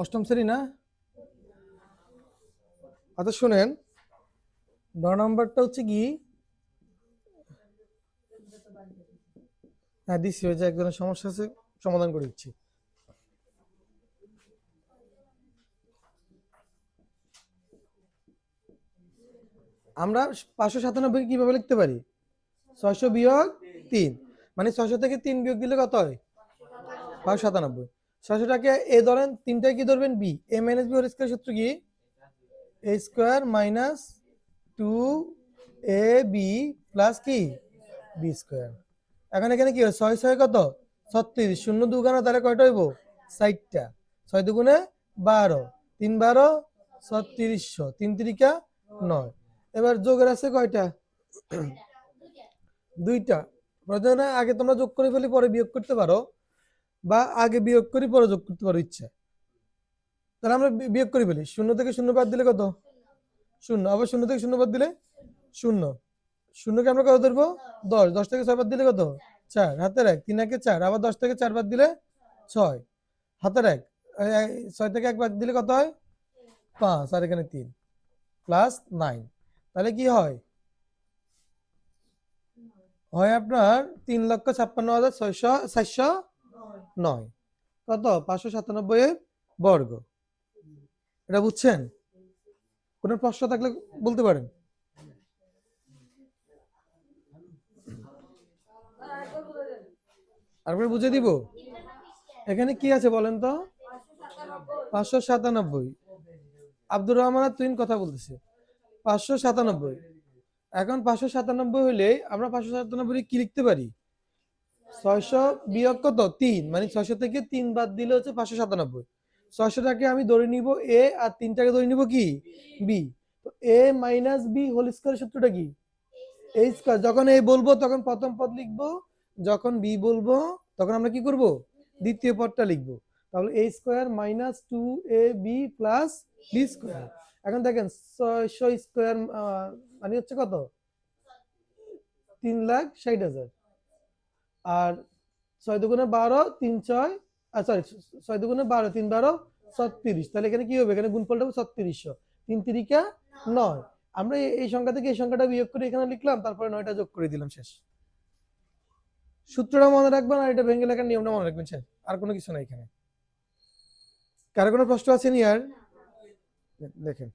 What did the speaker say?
অষ্টম শ্রেণি না? আচ্ছা শুনেন। ন নম্বরটা হচ্ছে কি? হ্যাঁ দিচ্ছি যে একজনের সমস্যা আছে, সমাধান করে দিচ্ছি। আমরা পাঁচশো সাতানব্বই কীভাবে লিখতে পারি? ছয়শো বিয়োগ তিন। মানে ছয়শো থেকে তিন বিয়োগ দিলে কত হয়? পাঁচশো সাতানব্বই। ছয়শোটাকে এ ধরেন, তিনটায় কি ধরবেন? B. A minus B whole square সূত্র কি? A square minus two A B plus কি? বি স্কোয়ার এখন এখানে কি হয়? ছয় ছয় কত? ছত্রিশ। শূন্য দুগুণে তাহলে কয়টা হইব? ষাটটা ছয় দুগুণে বারো। তিন বারো, ছত্রিশশো। তিন তিরিকা নয়। এবার যোগের আছে কয়টা? দুইটা। প্রয়োজনে আগে তোমরা যোগ করে ফেলি, পরে বিয়োগ করতে পারো। বা আগে বিয়োগ করি পরে যোগ করতে পারো ইচ্ছা। তাহলে আমরা বিয়োগ করে ফেলি। শূন্য থেকে শূন্য বাদ দিলে কত? শূন্য। আবার শূন্য থেকে শূন্য বাদ দিলে? শূন্য। শূন্যকে আমরা কত ধরবো? দশ। দশ থেকে ছয় বাদ দিলে কত? চার। হাতের এক। তিন একে চার। আবার দশ থেকে চার বাদ দিলে ছয়। হাতের এক। ছয় থেকে এক বাদ দিলে কত হয়? পাঁচ। আর এখানে তিন। Plus nine. তাহলে কি হয়? হয় আপনার তিন লক্ষ ছাপ্পান্ন হাজার ছয়শো, চারশো নয়। কত? পাঁচশো সাতানব্বই বর্গ। এটা বুঝছেন? কোনো প্রশ্ন থাকলে বলতে পারেন। আরেকবার বুঝে দিব। এখানে কি আছে বলেন তো? পাঁচশো সাতানব্বই। আব্দুর রহমান তুইন কথা বলতেছে। পাঁচশো সাতানব্বই। এখন পাঁচশো সাতানব্বই হলে আমরা পাঁচশো সাতানব্বই কি লিখতে পারি? ছয়শো বিয়োগ কত? তিন। মানে ছয়শো থেকে তিন বাদ দিলে হচ্ছে পাঁচশো সাতানব্বই। ছয়শোটাকে আমি ধরে নিব এ আর তিনটাকে ধরে নিব কি? বি। তো a minus b whole square সূত্রটা কি? A square. যখন এ বলব তখন প্রথম পদ লিখব। যখন বি বলব তখন আমরা কি করব? দ্বিতীয় পদটা লিখব। তাহলে a square minus two a b plus b square. এখন দেখেন ছয়শো স্কোয়ার মানে হচ্ছে কত? তিন লাখ ষাট হাজার। আর ছয় দুগুণে বারো, তিন ছয় আর সরি ছয় দুগুণে বারো, তিন বারো, ছত্রিশ। তাহলে এখানে কি হবে? এখানে গুণফলটা হবে ছত্রিশশো। তিন তিরিকা নয়। আমরা এই- সংখ্যা থেকে এই সংখ্যাটা বিয়োগ করে এখানে লিখলাম, তারপরে নয়টা যোগ করে দিলাম, শেষ। সূত্রটা মনে রাখবেন আর এটা ভেঙে লেখার নিয়মটা মনে রাখবেন, শেষ। আর কোনো কিছু নাই এখানে। কারও কোনো প্রশ্ন আছে নি আর দেখেন।